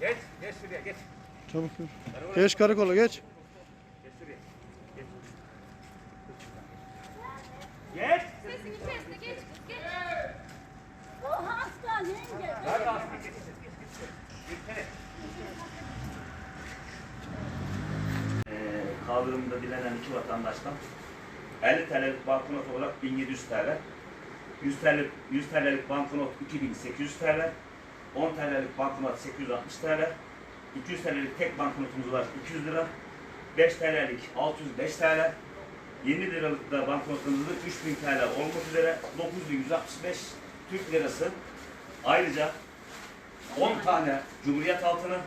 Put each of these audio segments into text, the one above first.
Geç, geç şuraya geç. Çabuk yürü. Geç karakola geç. Geç şuraya. Geç. Geç. Sesin içerisine geç kız geç. O hasta yenge. Hadi Aslı geç. Geç, geç, geç. Yürüsene. Ee, kaldırımda dilenen iki vatandaştan 50 TL'lik banknot olarak 1700 TL, 100 TL'lik 100 TL'lik banknot 2800 TL, 10 TL'lik banknot 860 TL, 200 TL'lik tek banknotumuz var 200 lira, 5 TL'lik 605 TL, 20 liralık da banknotumuz da 3000 TL olmak üzere 9165 Türk lirası. Ayrıca 10 tane Cumhuriyet altını,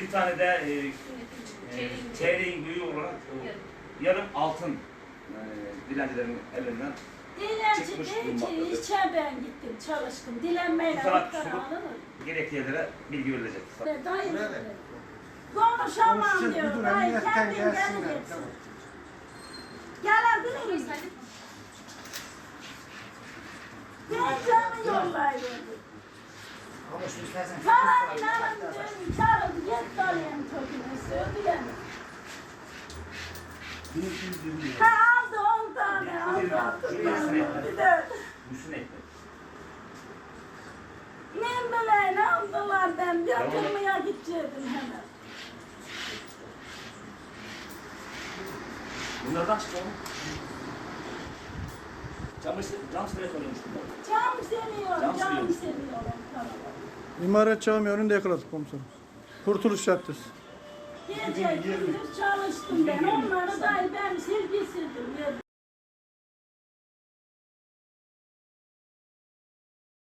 bir tane de e, çeyreğin büyüğü olarak yarım altın e, dilencilerin elinden Dilenci Çıkmış bulunmaktadır. işe ben gittim çalıştım. Dilenmeyle tutup- alınır. gerekli yerlere bilgi verilecek. Ve Dayı dedi. Konuşamam diyor. Dayı kendin geleceksin. Gelebilir misin? Gençlerimi yollayın. Paranın alın dön, çağırdı, git dalayım çocuğunu, söyledi yani. Ha Bir Müsün ekmek. ne bileyim aldılar ben yatırmaya gidecektim hemen. Bunlardan çıktı oğlum. Cam, cam sinek oluyormuş bunlar. Cam seviyorum, Cam cam. Tamam. İmaret Cami önünde yakaladık komiserim. Kurtuluş Caddesi. Gece gündüz çalıştım ben, onları da ben silgi sildim.